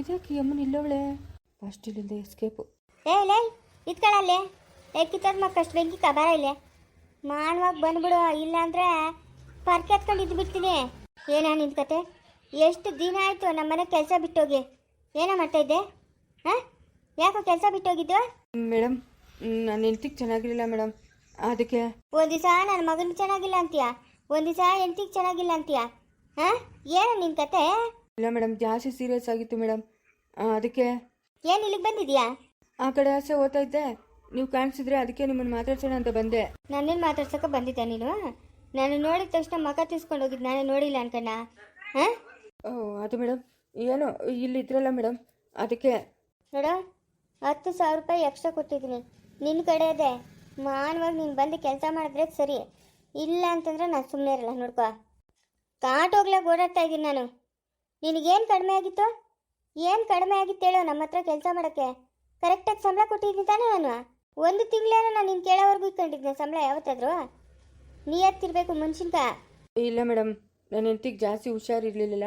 ಇದಕ್ಕೆ ಯಮ್ಮನ ಇಲ್ಲವಳೆ? ಫಸ್ಟ್ ಇಲ್ಲಿಂದ ಎಸ್ಕೇಪು ಏ ಲೇ ಇತ್ಕೊಳ್ಳಲ್ಲಿ ಏ ಕಿತ್ತದ ಮಕ್ಕಷ್ಟು ಬೆಂಕಿ ಕಬಾರ ಇಲ್ಲೇ. ಮಾಡುವಾಗ ಬಂದ್ಬಿಡು ಇಲ್ಲಾಂದ್ರೆ ಪರ್ಕೆ ಎತ್ಕೊಂಡು ಇದ್ದು ಬಿಡ್ತೀನಿ. ಏನಾ ನಿನ್ ಕತೆ? ಎಷ್ಟು ದಿನ ಆಯ್ತು ನಮ್ಮ ಮನೆ ಕೆಲಸ ಬಿಟ್ಟೋಗಿ? ಏನೋ ಮಾಡ್ತಾ ಇದ್ದೆ? ಹಾಂ? ಯಾಕೋ ಕೆಲಸ ಬಿಟ್ಟೋಗಿದ್ದು ಮೇಡಮ್ ನನ್ನ ಹೆಂಡ್ತಿಗೆ ಚೆನ್ನಾಗಿರಲಿಲ್ಲ ಮೇಡಮ್. ಅದಕ್ಕೆ ಒಂದು ದಿವಸ ನನ್ನ ಮಗನ ಚೆನ್ನಾಗಿಲ್ಲ ಅಂತೀಯ? ಒಂದು ದಿವಸ ಹೆಂಡ್ತಿಗೆ ಚೆನ್ನಾಗಿಲ್ಲ ಅಂತೀಯ? ಹಾಂ? ಏನು ನಿನ್ನ ಕತೆ? ಇಲ್ಲ ಮೇಡಮ್ ಜಾಸ್ತಿ ಸೀರಿಯಸ್ ಆಗಿತ್ತು ಮೇಡಮ್. ಅದಕ್ಕೆ ಏನ್ ಇಲ್ಲಿಗೆ ಬಂದಿದ್ಯಾ? ಆ ಕಡೆ ಆಸೆ ಓದ್ತಾ ಇದ್ದೆ. ನೀವು ಕಾಣಿಸಿದ್ರೆ ಅದಕ್ಕೆ ನಿಮ್ಮನ್ನು ಮಾತಾಡ್ಸೋಣ ಅಂತ ಬಂದೆ. ನನ್ನನ್ನು ಮಾತಾಡ್ಸಕ್ಕೆ ಬಂದಿದ್ದೆ ನೀನು? ನಾನು ನೋಡಿದ ತಕ್ಷಣ ಮಗ ತಿಸ್ಕೊಂಡು ಹೋಗಿದ್ದು ನಾನೇ ನೋಡಿಲ್ಲ ಅನ್ಕಣ್ಣ. ಹಾಂ? ಓ ಅದು ಮೇಡಮ್. ಏನು ಇಲ್ಲಿ ಇದ್ರಲ್ಲ ಮೇಡಮ್. ಅದಕ್ಕೆ ನೋಡ ಹತ್ತು ಸಾವಿರ ರೂಪಾಯಿ ಎಕ್ಸ್ಟ್ರಾ ಕೊಟ್ಟಿದ್ದೀನಿ. ನಿನ್ನ ಕಡೆ ಅದೇ. ಮಾನವಾಗಿ ನೀನು ಬಂದು ಕೆಲಸ ಮಾಡಿದ್ರೆ ಸರಿ. ಇಲ್ಲ ಅಂತಂದ್ರೆ ನಾನು ಸುಮ್ಮನೆ ಇರಲ್ಲ ನೋಡ್ಕೋ. ಕಾಟ್ ಹೋಗ್ಲಾಗ ಓಡಾಡ್ತಾ ಇದ್ದೀನಿ ನಾನು. ನಿನಗೇನು ಕಡಿಮೆ ಆಗಿತ್ತು? ಏನು ಕಡಿಮೆ ಆಗಿತ್ತು ಹೇಳು ನಮ್ಮ ಹತ್ರ ಕೆಲಸ ಮಾಡೋಕ್ಕೆ? ಕರೆಕ್ಟಾಗಿ ಸಂಬಳ ಕೊಟ್ಟಿದ್ದೀನಿ ತಾನೇ ನಾನು. ಒಂದು ತಿಂಗಳೇನೋ ನಾನು ನಿನ್ನ ಕೇಳೋವರೆಗೂ ಇಟ್ಕೊಂಡಿದ್ದೆ ಸಂಬಳ ಯಾವತ್ತಾದ್ರು? ಇರಬೇಕು ಮನುಷ್ಯನ್ಕ ಇಲ್ಲ ಮೇಡಮ್ ನನ್ನ ಹೆಂಡತಿಗೆ ಜಾಸ್ತಿ ಹುಷಾರಿರ್ಲಿಲ್ಲ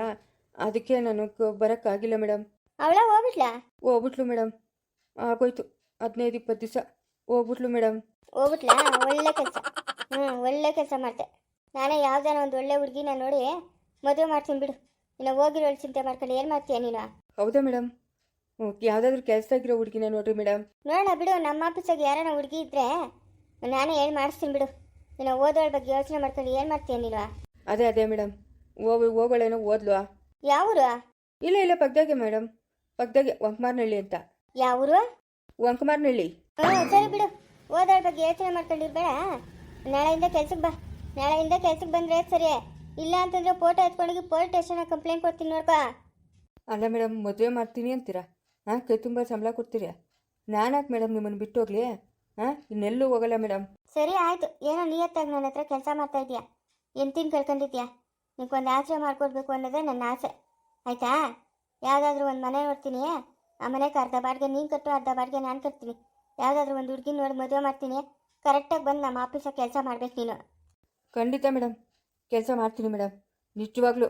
ಅದಕ್ಕೆ ನಾನು ಬರೋಕ್ಕಾಗಿಲ್ಲ ಮೇಡಮ್ ಅವಳ ಹೋಗ್ಬಿಟ್ಲಾ? ಹೋಗ್ಬಿಟ್ಲು ಮೇಡಮ್ ಆಗೋಯ್ತು ಹದಿನೈದು ಇಪ್ಪತ್ತು ದಿವಸ. ಹೋಗ್ಬಿಟ್ಲು ಮೇಡಮ್ ಹೋಗ್ಬಿಟ್ಲಾ? ಒಳ್ಳೆ ಕೆಲಸ. ಹ್ಞೂ ಒಳ್ಳೆ ಕೆಲಸ ಮಾಡ್ತೆ ನಾನೇ ಯಾವ್ದಾನ ಒಂದು ಒಳ್ಳೆ ಹುಡುಗಿನ ನೋಡಿ ಮದುವೆ ಮಾಡ್ತೀನಿ ಬಿಡು. ಇನ್ನು ಹೋಗಿರೋ ಚಿಂತೆ ಮಾಡ್ಕೊಂಡು ಏನು ಮಾಡ್ತೀಯ ನೀನು? ಹೌದಾ ಮೇಡಮ್ ಹ್ಞೂ ಯಾವುದಾದ್ರೂ ಆಗಿರೋ ಹುಡುಗಿನ ನೋಡ್ರಿ ಮೇಡಮ್ ನೋಡೋಣ ಬಿಡು ನಮ್ಮ ಆಫೀಸಾಗ ಯಾರನ್ನ ಹುಡುಗಿ ಇದ್ರೆ ನಾನೇ ಏನು ಮಾಡಿಸ್ತೀನಿ ಬಿಡು. ಇನ್ನು ಓದೋಳ ಬಗ್ಗೆ ಯೋಚನೆ ಮಾಡ್ಕೊಂಡು ಏನು ಮಾಡ್ತೀಯ ನೀನು? ಅದೇ ಅದೇ ಮೇಡಮ್ ಹೋಗ್ ಹೋಗೋಳೇನೋ ಓದ್ಲು. ಯಾವೂರು? ಇಲ್ಲ ಇಲ್ಲ ಪಕ್ಕದಾಗೆ ಮೇಡಮ್ ಪಕ್ಕದಾಗೆ ವಂಕಮಾರ್ನಹಳ್ಳಿ ಅಂತ. ಯಾವೂರು? ವಂಕಮಾರ್ನಹಳ್ಳಿ ಹ್ಞೂ ಸರಿ ಬಿಡು. ಓದೋಳ ಬಗ್ಗೆ ಯೋಚನೆ ಮಾಡ್ಕೊಂಡಿರ್ಬೇಡ. ನಾಳೆಯಿಂದ ಕೆಲ್ಸಕ್ಕೆ ಬಾ. ನಾಳೆಯಿಂದ ಕೆಲ್ಸಕ್ಕೆ ಬಂದರೆ ಸರಿ. ಇಲ್ಲ ಅಂತಂದ್ರೆ ಫೋಟೋ ಎತ್ಕೊಂಡೋಗಿ ಪೊಲೀಸ್ ಸ್ಟೇಷನ್ ಕಂಪ್ಲೇಂಟ್ ಕೊಡ್ತೀನಿ ನೋಡ್ಕ. ಅಲ್ಲ ಮೇಡಮ್ ಮದುವೆ ಮಾಡ್ತೀನಿ ಅಂತೀರಾ? ಹಾಂ ಕೈ ತುಂಬ ಸಂಬಳ ಕೊಡ್ತೀರಾ? ನಾನಾಕೆ ಮೇಡಮ್ ನಿಮ್ಮನ್ನು ಬಿಟ್ಟು ಹೋಗ್ಲಿ? ಹಾಂ ಇನ್ನೆಲ್ಲೂ ಹೋಗಲ್ಲ ಮೇಡಮ್ ಸರಿ ಆಯ್ತು. ಏನೋ ನಿಯತ್ತಾಗಿ ನನ್ನ ಹತ್ರ ಕೆಲಸ ಮಾಡ್ತಾ ಇದೀಯಾ? ಎಂತಿನ ಕಳ್ಕೊಂಡಿದ್ಯಾ ನಿಂಗೊಂದು ಆಸರೆ ಮಾಡ್ಕೊಡ್ಬೇಕು ಅನ್ನೋದೇ ನನ್ನ ಆಸೆ. ಆಯ್ತಾ? ಯಾವುದಾದ್ರೂ ಒಂದು ಮನೆ ನೋಡ್ತೀನಿ. ಆ ಮನೆಗೆ ಅರ್ಧ ಬಾಡಿಗೆ ನೀನು ಕಟ್ಟು ಅರ್ಧ ಬಾಡಿಗೆ ನಾನು ಕಟ್ತೀನಿ. ಯಾವುದಾದ್ರೂ ಒಂದು ಹುಡುಗಿ ನೋಡಿ ಮದುವೆ ಮಾಡ್ತೀನಿ. ಕರೆಕ್ಟಾಗಿ ಬಂದು ನಮ್ಮ ಆಫೀಸಾಗ ಕೆಲಸ ಮಾಡ್ಬೇಕು ನೀನು. ಖಂಡಿತ ಮೇಡಮ್ ಕೆಲಸ ಮಾಡ್ತೀನಿ ಮೇಡಮ್ ನಿಜವಾಗ್ಲೂ.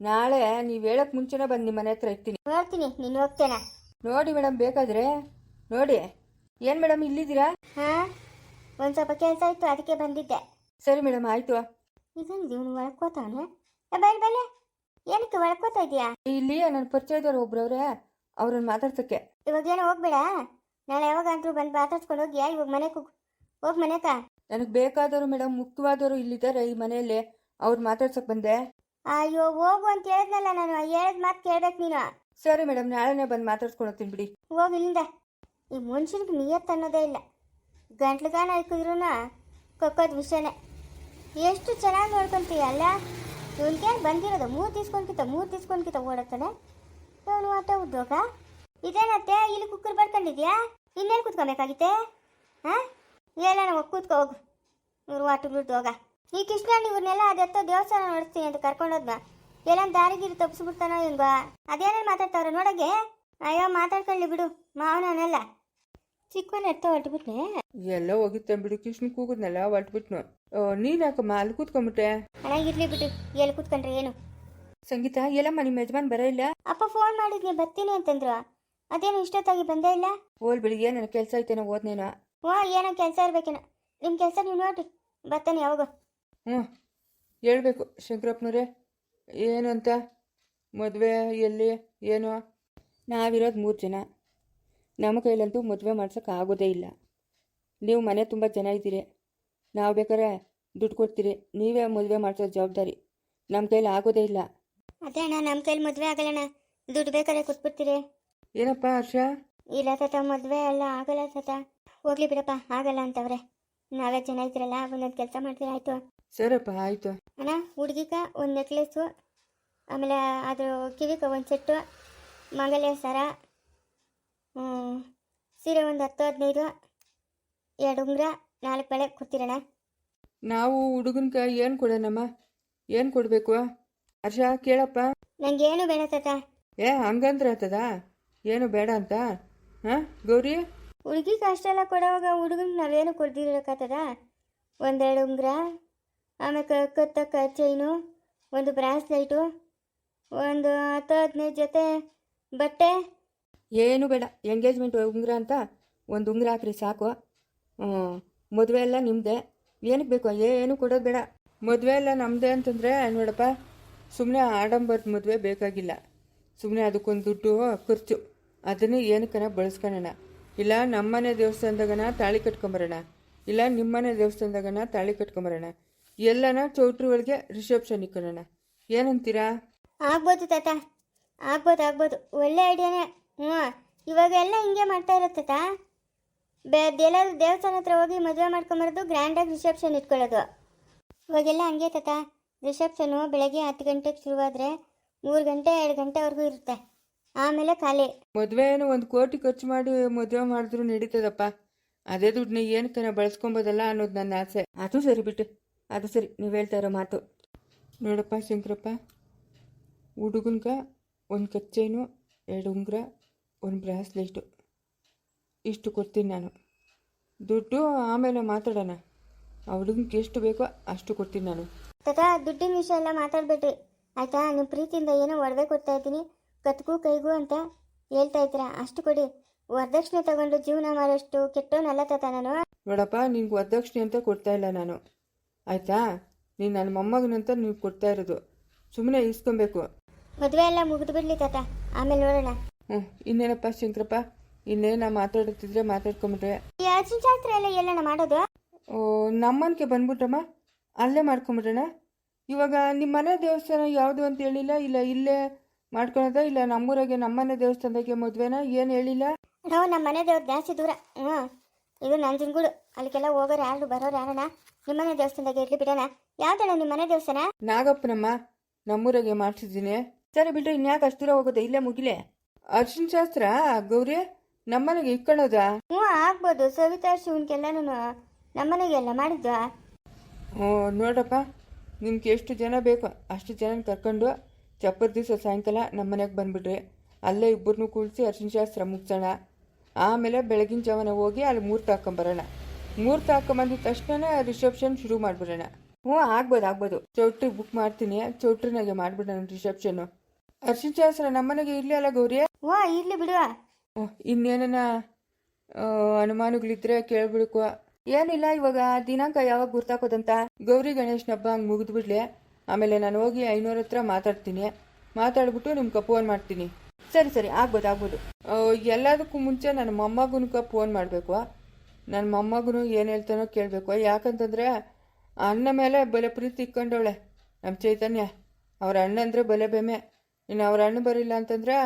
ನಾಳೆ ನೀವು ಹೇಳಕ್ ಮುಂಚೆನೇ ಬಂದು ನಿಮ್ಮ ಮನೆ ಹತ್ರ ಇರ್ತೀನಿ. ನೋಡ್ತೀನಿ ನೀನು ಹೋಗ್ತೇನೆ. ನೋಡಿ ಮೇಡಮ್ ಬೇಕಾದ್ರೆ. ನೋಡಿ. ಏನು ಮೇಡಮ್ ಇಲ್ಲಿದ್ದೀರಾ? ಹಾಂ? ಒಂದು ಸ್ವಲ್ಪ ಕೆಲಸ ಇತ್ತು ಅದಕ್ಕೆ ಬಂದಿದ್ದೆ. ಸರಿ ಮೇಡಮ್ ಆಯಿತು. ಇದೊಂದು ಇವನು ಒಳ್ಕೋತಾನೆ? ಬೈಲ್ ಬಲೆ ಏನಕ್ಕೆ ಒಳ್ಕೋತಾ ಇದೀಯಾ ಇಲ್ಲಿ ನನ್ನ ಪರಿಚಯದವ್ರು ಒಬ್ರವ್ರೆ ಅವ್ರನ್ನ ಮಾತಾಡ್ಸೋಕ್ಕೆ. ಇವಾಗ ಏನೋ ಹೋಗ್ಬೇಡ? ನಾಳೆ ಯಾವಾಗಂತೂ ಬಂದು ಮಾತಾಡ್ಸ್ಕೊಂಡು ಹೋಗಿ ಇವಾಗ ಮನೆಗೆ ಹೋಗ್ ಹೋಗಿ ಮನೆಕ ನನಗೆ ಬೇಕಾದವರು ಮೇಡಮ್ ಮುಖ್ಯವಾದವರು ಇಲ್ಲಿದ್ದಾರೆ ಈ ಮನೆಯಲ್ಲಿ. ಅವ್ರು ಮಾತಾಡ್ಸಕ್ ಬಂದೆ. ಅಯ್ಯೋ ಹೋಗು ಅಂತ ಹೇಳಿದ್ನಲ್ಲ ನಾನು. ಹೇಳಿದ ಮಾತು ಕೇಳ್ಬೇಕು ನೀನು. ಸರಿ ಮೇಡಮ್ ನಾಳೆನೇ ಬಂದು ಮಾತಾಡ್ಸ್ಕೊಂಡು ಹೋಗ್ತೀನಿ ಬಿಡಿ. ಹೋಗಿ ಇಲ್ಲಿಂದ. ಈ ಮನುಷ್ಯನಿಗೆ ನಿಯತ್ ಅನ್ನೋದೇ ಇಲ್ಲ. ಗಂಟ್ಲುಗಾನ ಹಾಕಿದ್ರು ಕಕ್ಕೋದು ವಿಷಯನೇ. ಎಷ್ಟು ಚೆನ್ನಾಗಿ ನೋಡ್ಕೊಂತೀಯ ಅಲ್ಲ ಇವನ್ಗೆ ಬಂದಿರೋದು? ಮೂರು ತೀಸ್ಕೊಂಡ್ಕಿತ ಮೂರು ತೀಸ್ಕೊಂಡ್ಕಿತ ಓಡತ್ತಾನೆ ಇವನು ಆಟ ಉದ್ಯೋಗ. ಇದೇನತ್ತೆ ಇಲ್ಲಿ ಕುಕ್ಕರ್ ಬರ್ಕೊಂಡಿದ್ಯಾ? ಇನ್ನೇನು ಕೂತ್ಕೊಬೇಕಾಗಿತ್ತೆ? ಹಾಂ? ಎಲ್ಲ ನಾವು ಕೂತ್ಕೋ ಹೋಗು. ಇವ್ರು ಆಟಗಳು ಹೋಗ ಈ ಕೃಷ್ಣ ಇವ್ರನ್ನೆಲ್ಲ ಅದೆತ್ತೋ ದೇವಸ್ಥಾನ ನೋಡಿಸ್ತೀನಿ ಅಂತ ಕರ್ಕೊಂಡೋದ್ನ. ಎಲ್ಲ ದಾರಿಗಿರಿ ತಪ್ಪಿಸ್ಬಿಡ್ತಾನೋ ಹಿಂಗ ಅದೇನೇ ಮಾತಾಡ್ತಾವ್ರೆ ನೋಡಗೆ ಅಯ್ಯೋ ಮಾತಾಡ್ಕೊಳ್ಳಿ ಬಿಡು ಮಾವನಲ್ಲ ಚಿಕ್ಕವನ ಎತ್ತ ಹೊಟ್ಬಿಟ್ನೆ ಎಲ್ಲ ಹೋಗಿತ್ತೆ ಬಿಡು ಕೃಷ್ಣ ಕೂಗಿದ್ನಲ್ಲ ಹೊಟ್ಬಿಟ್ನು ನೀನ್ ಯಾಕ ಅಲ್ಲಿ ಕೂತ್ಕೊಂಡ್ಬಿಟ್ಟೆ? ಅಣ್ಣ ಇರ್ಲಿ ಬಿಡು ಎಲ್ಲಿ ಕೂತ್ಕೊಂಡ್ರೆ ಏನು? ಸಂಗೀತ ಎಲ್ಲ ಮನೆ ಯಜಮಾನ್ ಬರೋ ಇಲ್ಲ? ಅಪ್ಪ ಫೋನ್ ಮಾಡಿದ್ನಿ ಬರ್ತೀನಿ ಅಂತಂದ್ರು. ಅದೇನು ಇಷ್ಟೊತ್ತಾಗಿ ಬಂದೇ ಇಲ್ಲ? ಓಲ್ ಬಿಡಿ ಏನೇನು ಕೆಲಸ ಐತೇನೋ ಓದ್ನೇನೋ. ಓ ಏನೋ ಕೆಲಸ ಇರ್ಬೇಕೇನೋ. ನಿಮ್ಮ ಕೆಲಸ ನೀವು ನೋಡ್ರಿ ಬರ್ತಾನೆ ಯಾವಾಗ. ಹ್ಞೂ ಹೇಳಬೇಕು ಶಂಕರಪ್ಪನವ್ರೆ. ಏನು ಅಂತ? ಮದುವೆ ಎಲ್ಲಿ? ಏನು? ನಾವಿರೋದು ಮೂರು ಜನ. ನಮ್ಮ ಕೈಲಂತೂ ಮದುವೆ ಮಾಡ್ಸೋಕ್ಕಾಗೋದೇ ಆಗೋದೇ ಇಲ್ಲ. ನೀವು ಮನೆ ತುಂಬ ಜನ ಇದ್ದೀರಿ. ನಾವು ಬೇಕಾದ್ರೆ ದುಡ್ಡು ಕೊಡ್ತೀರಿ. ನೀವೇ ಮದುವೆ ಮಾಡಿಸೋ ಜವಾಬ್ದಾರಿ ನಮ್ಮ ಕೈಲಿ ಆಗೋದೇ ಇಲ್ಲ. ಅದೇ ಅಣ್ಣ ನಮ್ಮ ಕೈಲಿ ಮದುವೆ ಆಗಲ್ಲಣ್ಣ ದುಡ್ಡು ಬೇಕಾದ್ರೆ ಕೊಟ್ಬಿಡ್ತೀರಿ. ಏನಪ್ಪ ಹರ್ಷ? ಇಲ್ಲ ತಾತ ಮದುವೆ ಎಲ್ಲ ಆಗಲ್ಲ ತಾತ. ಹೋಗ್ಲಿ ಬಿಡಪ್ಪ ಆಗಲ್ಲ ಅಂತವ್ರೆ. ನಾವೇ ಜನ ಇದ್ದೀರಲ್ಲ ಒಂದೊಂದು ಕೆಲಸ ಮಾಡ್ತೀರ ಆಯಿತು. ಸರಪ್ಪ ಆಯಿತು. ಅಣ್ಣ ಹುಡುಗಿಗ ಒಂದು ನೆಕ್ಲೆಸ್ಸು ಆಮೇಲೆ ಅದು ಕಿವಿಕ ಒಂದು ಸೆಟ್ಟು ಮಂಗಲ್ಯ ಸರ ಸೀರೆ ಒಂದು ಹತ್ತು ಹದಿನೈದು ಎರಡು ಉಂಗ್ರ ನಾಲ್ಕು ಬಳೆ ಕೊಡ್ತೀರಣ್ಣ? ನಾವು ಹುಡುಗನ್ಕ ಏನು ಕೊಡೋಣಮ್ಮ? ಏನು ಕೊಡಬೇಕು? ಹರ್ಷ ಕೇಳಪ್ಪ. ನಂಗೇನು ಬೇಡ ತಾತ. ಏ ಹಂಗಂದ್ರೆ ಆತದ? ಏನು ಬೇಡ ಅಂತ? ಹಾಂ ಗೌರಿ? ಹುಡುಗಿಗೆ ಅಷ್ಟೆಲ್ಲ ಕೊಡೋವಾಗ ಹುಡುಗನ್ ನಾವೇನು ಕೊಡ್ದಿರಕ್ಕಾಗ್ತದ ಒಂದೆರಡು ಉಂಗುರ ಆಮೇಲೆ ಕತ್ತಕ್ಕ ಚೈನು ಒಂದು ಬ್ರಾಸ್ಲೈಟು ಒಂದು ಹತ್ತು ಹದಿನೈದು ಜೊತೆ ಬಟ್ಟೆ. ಏನು ಬೇಡ, ಎಂಗೇಜ್ಮೆಂಟ್ ಉಂಗುರ ಅಂತ ಒಂದು ಉಂಗುರ ಹಾಕ್ರಿ ಸಾಕು. ಮದುವೆ ಎಲ್ಲ ನಿಮ್ಮದೇ ಏನಕ್ಕೆ ಬೇಕು, ಏನು ಕೊಡೋದು ಬೇಡ. ಮದುವೆ ಎಲ್ಲ ನಮ್ಮದೇ ಅಂತಂದರೆ, ನೋಡಪ್ಪ ಸುಮ್ಮನೆ ಆಡಂಬರದ ಮದುವೆ ಬೇಕಾಗಿಲ್ಲ. ಸುಮ್ಮನೆ ಅದಕ್ಕೊಂದು ದುಡ್ಡು, ಖರ್ಚು. ಅದನ್ನು ಏನಕ್ಕನ ಬಳಸ್ಕೊಳ್ಳೋಣ ಇಲ್ಲ, ನಮ್ಮನೆ ದೇವಸ್ಥಾನದಾಗನ ತಾಳಿ ಕಟ್ಕೊಂಬರೋಣ. ಇಲ್ಲ, ನಿಮ್ಮನೆ ದೇವಸ್ಥಾನದಾಗನ ತಾಳಿ ಕಟ್ಕೊಂಬರೋಣ. ಎಲ್ಲನ ಚೌಟ್ರಿ ಒಳಗೆ ರಿಸೆಪ್ಷನ್ ಇಕ್ಕೊಳ್ಳೋಣ ಏನಂತೀರಾ? ಆಗ್ಬೋದು ತಾತ. ಆಗ್ಬೋದು ಆಗ್ಬೋದು. ಒಳ್ಳೆ ಐಡಿಯಾನೇ ಹ್ಞೂ ಇವಾಗೆಲ್ಲ ಹಿಂಗೆ ಮಾಡ್ತಾ ಇರುತ್ತೆ ತಾತ. ಬೇ ದೇವಸ್ಥಾನ ಹತ್ರ ಹೋಗಿ ಮದುವೆ ಮಾಡ್ಕೊಂಬರೋದು ಗ್ರ್ಯಾಂಡಾಗಿ ರಿಸೆಪ್ಷನ್ ಇಟ್ಕೊಳ್ಳೋದು. ಇವಾಗೆಲ್ಲ ಹಂಗೆ ತಾತ. ರಿಸೆಪ್ಷನು ಬೆಳಗ್ಗೆ ಹತ್ತು ಗಂಟೆಗೆ ಶುರುವಾದರೆ ಮೂರು ಗಂಟೆ ಎರಡು ಗಂಟೆವರೆಗೂ ಇರುತ್ತೆ. ಆಮೇಲೆ ಖಾಲಿ. ಮದುವೆಯನ್ನು ಒಂದು ಕೋಟಿ ಖರ್ಚು ಮಾಡಿ ಮದುವೆ ಮಾಡಿದ್ರು ನಡೀತದಪ್ಪ. ಅದೇ ದುಡ್ಡನ್ನ ಏನಕ್ಕನ ಬಳಸ್ಕೊಬೋದಲ್ಲ ಅನ್ನೋದು ನನ್ನ ಆಸೆ. ಅದು ಸರಿ ಬಿಟ್ಟು. ಅದು ಸರಿ ನೀವು ಹೇಳ್ತಾ ಇರೋ ಮಾತು. ನೋಡಪ್ಪ ಶಂಕರಪ್ಪ ಹುಡುಗನ್ಗ ಒಂದು ಕಚ್ಚೇನು ಎರಡು ಉಂಗುರ ಒಂದು ಬ್ರಾಸ್ಲೆಟು ಇಷ್ಟು ಕೊಡ್ತೀನಿ ನಾನು. ದುಡ್ಡು ಆಮೇಲೆ ಮಾತಾಡೋಣ. ಆ ಹುಡುಗನ್ಗೆ ಎಷ್ಟು ಬೇಕೋ ಅಷ್ಟು ಕೊಡ್ತೀನಿ ನಾನು. ತಾತ ದುಡ್ಡಿನ ವಿಷಯ ಎಲ್ಲ ಮಾತಾಡ್ಬೇಡ್ರಿ. ಆಯ್ತಾ? ನಿಮ್ಮ ಪ್ರೀತಿಯಿಂದ ಏನೋ ಒಡವೆ ಕೊಡ್ತಾ ಇದ್ದೀನಿ. ಕತ್ಗೂ ಕೈಗೂ ಅಂತ ಹೇಳ್ತಾ ಇದ್ದೀರಾ? ಅಷ್ಟು ಕೊಡಿ. ವರದಕ್ಷಿಣೆ ತಗೊಂಡು ಜೀವನ ಮಾಡೋಷ್ಟು ಕೆಟ್ಟೋನಲ್ಲ ತಾತ ನಾನು. ನೋಡಪ್ಪ ನಿನ್ಗೆ ವರದಕ್ಷಿಣೆ ಅಂತ ಕೊಡ್ತಾ ಇಲ್ಲ ನಾನು. ಆಯಿತಾ? ನೀನು ನನ್ನ ಮೊಮ್ಮಗನಂತ ನೀವು ಕೊಡ್ತಾ ಇರೋದು. ಸುಮ್ಮನೆ ಇಸ್ಕೊಬೇಕು. ಮದುವೆ ಎಲ್ಲ ಮುಗಿದು ಬಿಡ್ಲಿ ತಾತ. ಆಮೇಲೆ ನೋಡೋಣ. ಹ್ಞೂ ಇನ್ನೇನಪ್ಪ ಶಂಕರಪ್ಪ? ಇನ್ನೇನ ಮಾತಾಡುತ್ತಿದ್ರೆ ಮಾತಾಡ್ಕೊಂಬಿಟ್ರೆ. ಈ ಅರ್ಜುನ್ ಶಾಸ್ತ್ರ ಎಲ್ಲ ಎಲ್ಲಣ್ಣ ಮಾಡೋದು? ಓ ನಮ್ಮನ್ಕೆ ಬಂದ್ಬಿಟ್ರಮ್ಮ? ಅಲ್ಲೇ ಮಾಡ್ಕೊಂಬಿಡೋಣ ಇವಾಗ ನಿಮ್ಮ ಮನೆ ದೇವಸ್ಥಾನ ಯಾವುದು ಅಂತ ಹೇಳಿಲ್ಲ? ಇಲ್ಲ ಇಲ್ಲೇ ಮಾಡ್ಕೊಳೋದ? ಇಲ್ಲ ನಮ್ಮೂರಾಗೆ ನಮ್ಮನೆ ದೇವಸ್ಥಾನದಾಗೆ ಮದುವೆನ? ಏನು ಹೇಳಿಲ್ಲ? ನಾವು ನಮ್ಮ ಮನೆ ದೇವ್ರು ಜಾಸ್ತಿ ದೂರ. ಹ್ಞೂ ಇದು ನಂಜನಗೂಡು ಅಲ್ಲಿಗೆಲ್ಲ ಹೋಗೋರು ಯಾರು ಬರೋರು ಯಾರಣ್ಣ? ನಿಮ್ಮನೆ ದೇವಸ್ಥಾನದಾಗ ಇರ್ಲಿ ಬಿಡೋಣ. ಯಾವ್ದಣ್ಣ ನಿಮ್ಮ ಮನೆ ದೇವಸ್ಥಾನ? ನಾಗಪ್ಪನಮ್ಮ ನಮ್ಮೂರಾಗೆ ಮಾಡ್ಸಿದ್ದೀನಿ ಸರಿ ಬಿಡ್ರಿ ಇನ್ಯಾಕೆ ಅಷ್ಟು ದೂರ ಹೋಗೋದು? ಇಲ್ಲೇ ಮುಗಿಲೆ. ಅರ್ಶಿನ ಶಾಸ್ತ್ರ ಗೌರಿ ನಮ್ಮನೆಗೆ ಇಕ್ಕೊಳ್ಳೋದಾ ಹ್ಞೂ ಆಗ್ಬೋದು. ಸವಿತಾ ಶಿವನ್ಗೆಲ್ಲನೂ ನಮ್ಮನೆಗೆಲ್ಲ ಮಾಡಿದ್ವಾ? ಹ್ಞೂ ನೋಡಪ್ಪ. ನಿಮ್ಗೆ ಎಷ್ಟು ಜನ ಬೇಕು ಅಷ್ಟು ಜನ ಕರ್ಕೊಂಡು ಚಪ್ಪರ್ ದಿವಸ ಸಾಯಂಕಾಲ ನಮ್ಮನೆಗೆ ಬಂದುಬಿಡ್ರಿ. ಅಲ್ಲೇ ಇಬ್ಬರನ್ನೂ ಕೂಡಿಸಿ ಅರ್ಶಿನ ಶಾಸ್ತ್ರ ಮುಗಿಸೋಣ. ಆಮೇಲೆ ಬೆಳಗಿನ ಜಾವನ ಹೋಗಿ ಅಲ್ಲಿ ಮೂರ್ತಿ ಹಾಕೊಂಬರೋಣ. ಮುಹೂರ್ತ ಹಾಕೊಂಬಂದಿದ ತಕ್ಷಣ ರಿಸೆಪ್ಷನ್ ಶುರು ಮಾಡ್ಬಿಡೋಣ. ಹ್ಞೂ ಆಗ್ಬೋದು ಆಗ್ಬೋದು. ಚೌಟ್ರಿ ಬುಕ್ ಮಾಡ್ತೀನಿ. ಚೌಟ್ರಿನಾಗೆ ಮಾಡ್ಬಿಡೋಣ ರಿಸೆಪ್ಷನ್ ಅರ್ಶಿನ್ ಶಾಸ್ತ್ರ ನಮ್ಮನೆಗೆ ಇರಲಿ ಅಲ್ಲ ಗೌರಿ? ಹ್ಞೂ ಇರ್ಲಿ ಬಿಡುವ ಇನ್ನೇನ ಅನುಮಾನಗಳಿದ್ರೆ ಕೇಳ್ಬಿಡ್ಕೋ. ಏನಿಲ್ಲ ಇವಾಗ ದಿನಾಂಕ ಯಾವಾಗ ಗುರ್ತಾಕೋದಂತ? ಗೌರಿ ಗಣೇಶನ ಹಬ್ಬ ಹಂಗೆ ಮುಗಿದ್ಬಿಡ್ಲಿ ಆಮೇಲೆ ನಾನು ಹೋಗಿ ಐನೂರ ಹತ್ರ ಮಾತಾಡ್ತೀನಿ. ಮಾತಾಡ್ಬಿಟ್ಟು ನಿಮ್ಗೆ ಫೋನ್ ಮಾಡ್ತೀನಿ. ಸರಿ ಸರಿ ಆಗ್ಬೋದು ಆಗ್ಬೋದು. ಎಲ್ಲದಕ್ಕೂ ಮುಂಚೆ ನನ್ನ ಮೊಮ್ಮಗನ್ಕ ಫೋನ್ ಮಾಡಬೇಕು. ನನ್ನ ಮೊಮ್ಮಗನು ಏನು ಹೇಳ್ತಾನೋ ಕೇಳಬೇಕು. ಯಾಕಂತಂದರೆ ಅಣ್ಣ ಮೇಲೆ ಬೆಲೆ ಪ್ರೀತಿ ಇಕ್ಕೊಂಡವಳೆ ನಮ್ಮ ಚೈತನ್ಯ. ಅವ್ರ ಅಣ್ಣ ಅಂದರೆ ಬೆಲೆ ಬೆಮೆ ಇನ್ನು ಅವ್ರ ಅಣ್ಣ ಬರಿಲ್ಲ ಅಂತಂದ್ರೆ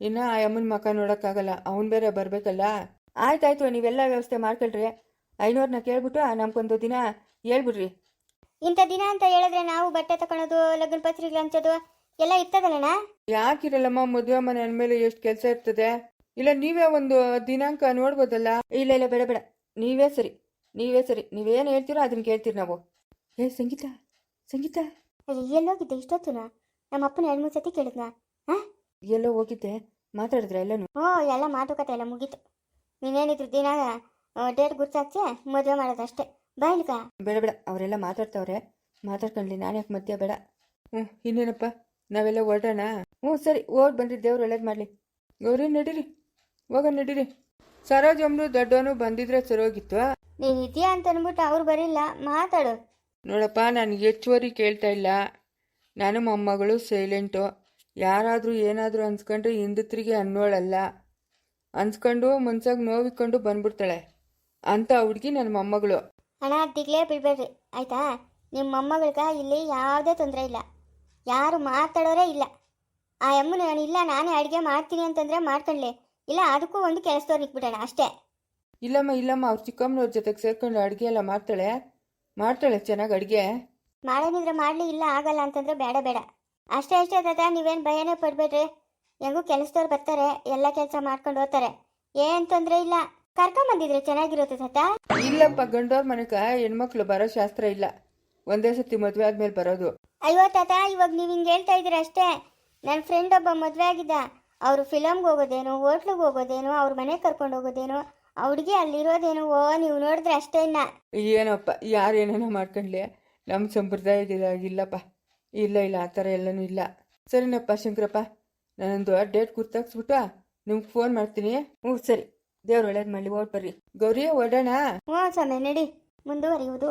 ಇನ್ನು ಆ ಅಮ್ಮನ ಮಕ್ಕ ನೋಡೋಕ್ಕಾಗಲ್ಲ. ಅವನು ಬೇರೆ ಬರಬೇಕಲ್ಲ. ಆಯ್ತಾಯ್ತು ನೀವೆಲ್ಲ ವ್ಯವಸ್ಥೆ ಮಾಡ್ಕೊಳ್ರಿ. ಐನೂರನ್ನ ಕೇಳ್ಬಿಟ್ಟು ನಮ್ಗೊಂದು ದಿನ ಹೇಳ್ಬಿಡ್ರಿ. ಇಂಥ ದಿನ ಅಂತ ಹೇಳಿದ್ರೆ ನಾವು ಬಟ್ಟೆ ತಗೊಳೋದು ಲಗ್ನ ಪತ್ರಿಕೆ ಹಂಚೋದು ಎಲ್ಲ ಇರ್ತದಲ್ಲಣ್ಣ? ಯಾಕಿರಲ್ಲಮ್ಮ ಮದುವೆ ಮನೆ ಅಂದಮೇಲೆ ಎಷ್ಟು ಕೆಲಸ ಇರ್ತದೆ? ಇಲ್ಲ ನೀವೇ ಒಂದು ದಿನಾಂಕ ನೋಡ್ಬೋದಲ್ಲ? ಇಲ್ಲ ಇಲ್ಲ ಬೇಡ ಬೇಡ. ನೀವೇ ಸರಿ ನೀವೇ ಸರಿ ನೀವೇನು ಹೇಳ್ತೀರೋ ಅದನ್ನ ಕೇಳ್ತೀರಿ ನಾವು. ಏ ಸಂಗೀತ ಸಂಗೀತ. ಅಯ್ಯೋ, ಎಲ್ಲೋಗಿದ್ದೆ ಇಷ್ಟೊತ್ತು ನಮ್ಮ ಅಪ್ಪನ ಎರಡು ಮೂರು ಸತಿ ಕೇಳಿದ್ನ? ಹಾಂ ಎಲ್ಲೋ ಹೋಗಿದ್ದೆ ಮಾತಾಡಿದ್ರೆ ಎಲ್ಲನೂ? ಹ್ಞೂ ಎಲ್ಲ ಮಾತುಕತೆ ಎಲ್ಲ ಮುಗೀತು. ನೀನೇನಿದ್ರು ದಿನ ಡೇಟ್ ಗುರ್ತಾಕ್ಸಿ ಮದುವೆ ಮಾಡೋದಷ್ಟೇ ಬಾಯ್ಲಿಕ ಬೇಡ ಬೇಡ ಅವರೆಲ್ಲ ಮಾತಾಡ್ತಾವ್ರೆ. ಮಾತಾಡ್ಕೊಂಡ್ಲಿ ನಾನು ಯಾಕೆ ಮಧ್ಯ ಬೇಡ? ಹ್ಞೂ ಇನ್ನೇನಪ್ಪ ನಾವೆಲ್ಲ ಹೊರಡೋಣ? ಹ್ಞೂ ಸರಿ ಹೋಗಿ ಬನ್ರಿ ದೇವ್ರು ಒಳ್ಳೇದು ಮಾಡಲಿ. ಗೌರಿ ನಡೀರಿ ಹೋಗ ನಡೀರಿ. ಸರೋಜಮ್ನು ದೊಡ್ಡವನು ಬಂದಿದ್ರೆ ಸರೋಗಿತ್ತು. ನೀನ್ ಇದೆಯಾ ಅಂತ ಅನ್ಬಿಟ್ಟು ಅವ್ರು ಬರಿಲ್ಲ ಮಾತಾಡು. ನೋಡಪ್ಪ ನಾನು ಹೆಚ್ಚುವರಿ ಕೇಳ್ತಾ ಇಲ್ಲ. ನಾನು ಮೊಮ್ಮಗಳು ಸೈಲೆಂಟು. ಯಾರಾದರೂ ಏನಾದರೂ ಅನ್ಸ್ಕೊಂಡ್ರೆ ಹಿಂದತ್ರಿಗೆ ಅನ್ನೋಳಲ್ಲ. ಅನ್ಸ್ಕೊಂಡು ಮನ್ಸಾಗ ನೋವಿಕೊಂಡು ಬಂದ್ಬಿಡ್ತಾಳೆ. ಅಂತ ಹುಡುಗಿ ನನ್ನ ಮೊಮ್ಮಗಳು. ಹಣ ದಿಗ್ಲೇ ಬಿಡ್ಬೇಡ್ರಿ. ಆಯ್ತಾ? ನಿಮ್ಮ ಮೊಮ್ಮಗಳ್ಗ ಇಲ್ಲಿ ಯಾವುದೇ ತೊಂದರೆ ಇಲ್ಲ. ಯಾರು ಮಾತಾಡೋರೇ ಇಲ್ಲ. ಆ ಅಮ್ಮನ ನಾನು ಇಲ್ಲ ನಾನೇ ಅಡುಗೆ ಮಾಡ್ತೀನಿ ಅಂತಂದ್ರೆ ಮಾಡ್ಕೊಳ್ಳಿ ಇಲ್ಲ ಅದಕ್ಕೂ ಒಂದು ಕೆಲಸದವ್ರು ಇಕ್ಬಿಡೋಣ ಅಷ್ಟೇ. ಇಲ್ಲಮ್ಮ ಇಲ್ಲಮ್ಮ ಅವ್ರು ಚಿಕ್ಕಮ್ಮನವ್ರ ಜೊತೆಗೆ ಸೇರ್ಕೊಂಡು ಅಡುಗೆ ಎಲ್ಲ ಮಾಡ್ತಾಳೆ. ಮಾಡ್ತಾಳೆ ಚೆನ್ನಾಗಿ ಅಡುಗೆ. ಮಾಡೋದಿದ್ರೆ ಮಾಡಲಿ ಇಲ್ಲ ಆಗಲ್ಲ ಅಂತಂದ್ರೆ ಬೇಡ ಬೇಡ. ಅಷ್ಟೇ ಅಷ್ಟೇ ತಾತ ನೀವೇನು ಭಯನೇ ಪಡ್ಬೇಡ್ರಿ. ಹೆಂಗೂ ಕೆಲಸದವ್ರು ಬರ್ತಾರೆ ಎಲ್ಲ ಕೆಲಸ ಮಾಡ್ಕೊಂಡು ಹೋಗ್ತಾರೆ. ಏನ್ ತೊಂದರೆ ಇಲ್ಲ. ಕರ್ಕೊಂಬಂದಿದ್ರೆ ಚೆನ್ನಾಗಿರುತ್ತೆ ತಾತ. ಇಲ್ಲಪ್ಪ ಗಂಡೋರ್ ಮನೆಗ ಹೆಣ್ಮಕ್ಳು ಬರೋ ಶಾಸ್ತ್ರ ಇಲ್ಲ. ಒಂದೇ ಸತಿ ಮದುವೆ ಆದ್ಮೇಲೆ ಬರೋದು. ಅಯ್ಯೋ ತಾತ ಇವಾಗ ನೀವು ಹಿಂಗೆ ಹೇಳ್ತಾ ಇದ್ದೀರ ಅಷ್ಟೇ. ನನ್ನ ಫ್ರೆಂಡ್ ಒಬ್ಬ ಮದುವೆ ಆಗಿದ್ದ. ಅವರು ಫಿಲಮ್ಗೆ ಹೋಗೋದೇನು ಹೋಟ್ಲಿಗೆ ಹೋಗೋದೇನು ಅವ್ರ ಮನೆಗೆ ಕರ್ಕೊಂಡು ಹೋಗೋದೇನು ಆ ಹುಡುಗಿ ಅಲ್ಲಿರೋದೇನು ಓ ನೀವು ನೋಡಿದ್ರೆ ಅಷ್ಟೇ ಇನ್ನ. ಏನಪ್ಪ ಯಾರು ಏನೇನೋ ಮಾಡ್ಕೊಂಡ್ಲಿ? ನಮ್ಮ ಸಂಪ್ರದಾಯದ ಇಲ್ಲಪ್ಪ ಇಲ್ಲ ಇಲ್ಲ ಆ ಥರ ಎಲ್ಲನೂ ಇಲ್ಲ. ಸರಿನಪ್ಪ ಶಂಕರಪ್ಪ ನಾನೊಂದು ಡೇಟ್ ಗುರ್ತಾಕ್ಸ್ಬಿಟ್ಟು ನಿಮ್ಗೆ ಫೋನ್ ಮಾಡ್ತೀನಿ. ಹ್ಞೂ ಸರಿ. ದೇವ್ರು ಒಳ್ಳೇದು ಮಾಡಿ ಓಡ್ ಬರ್ರಿ. ಗೌರಿ ಓಡೋಣ ಹ್ಞೂ ಸ್ವಾಮಿ ನಡಿ. ಮುಂದುವರಿಯುವುದು.